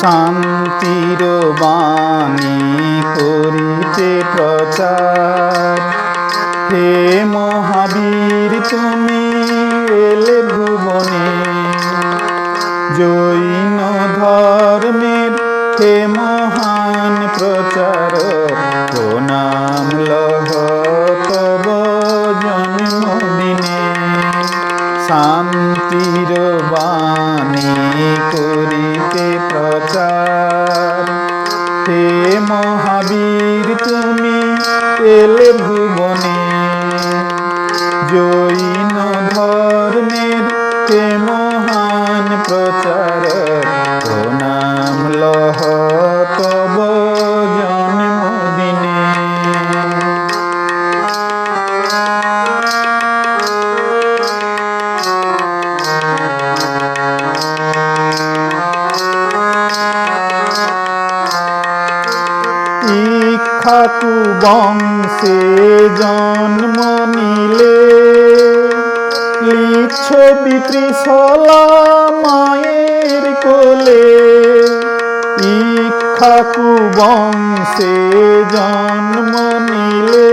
শান্তির বাণী করিতে প্রচার। হে মহাবীর তুমি এলে ভুবনে। জৈন ধর্মের হে মহান শান্তির বাণী করিতে প্রচার। হে মহাবীর, তুমি এলে ভুবনে। জৈন ধর্মের কে মহান প্রচার প্রণাম লহ তব ইক্ষাকু বংশে জন্ম নিলে। লিচ্ছবি ত্রিশলা মায়ের কোলে। ইক্ষাকু বংশে জন্ম নিলে।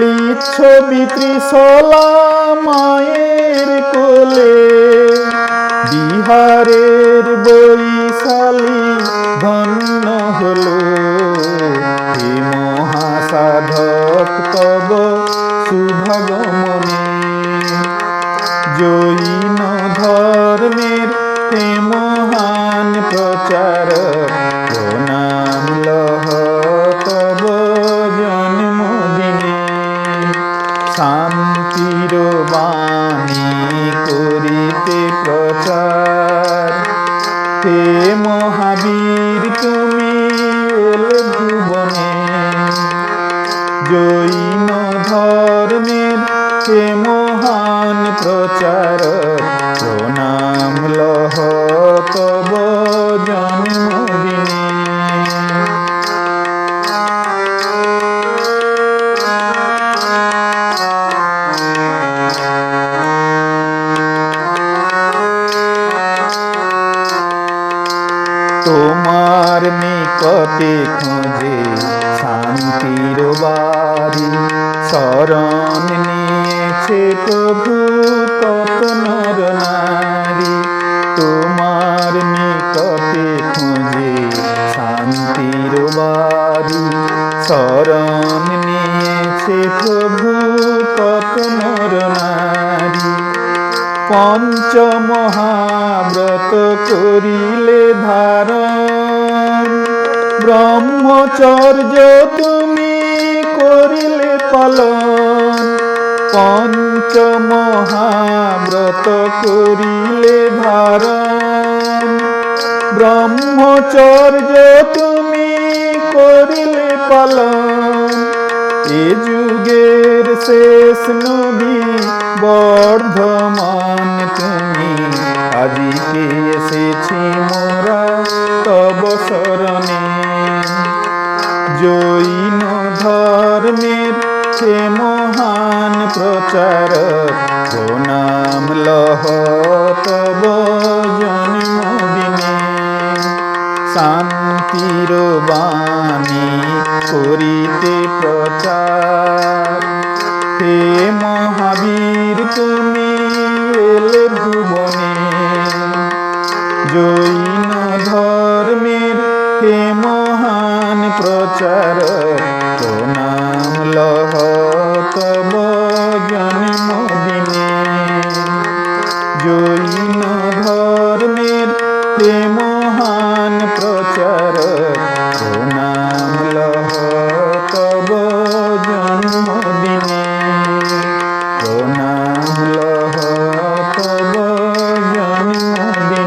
লিচ্ছবি ত্রিশলা মায়ের কোলে। বিহারের বৈশালী হে মহান প্রচার। প্রণাম লহ তব জন্মদিনে শান্তির বাণী করিতে প্রচার। হে মহাবীর, তুমি ভুবনে জৈন ধর্মের হে মহান প্রচার প্রণাম লহ তব জন্মদিনে তোমার নিকটে খুঁজে শান্তির বাড়ি শরণ নিয়েছে প্রভু। কত নর নারী তোমার নিকটে খুঁজে শান্তির বাড়ি। শরণ নিয়েছে প্রভু কত নর নারী। পঞ্চমহাব্রত করিলে ধারণ। ব্রহ্মচর্য তুমি করিলে পালন। পঞ্চমহাব্রত করিলে ধারণ। ব্রহ্মচর্য তুমি করিলে পালন। এ যুগের শেষ নবী বর্ধমান তুমি। আজিকে এসেছি মোরা তব শরণে জৈন ধর্মের সে মহান প্রচার। প্রণাম লহ তব জন্মদিনে শান্তির বাণী করিতে প্রচার। হে মহাবীর, তুমি এলে ভুবনে। জৈন ধর্মের হে মহান প্রচার। প্রণাম লহ তব জন্মদিনে জৈন ধর্মের হে মহান প্রচার প্রণাম লহ তব জন্মদিনে প্রণাম লহ তব জন্মদিনে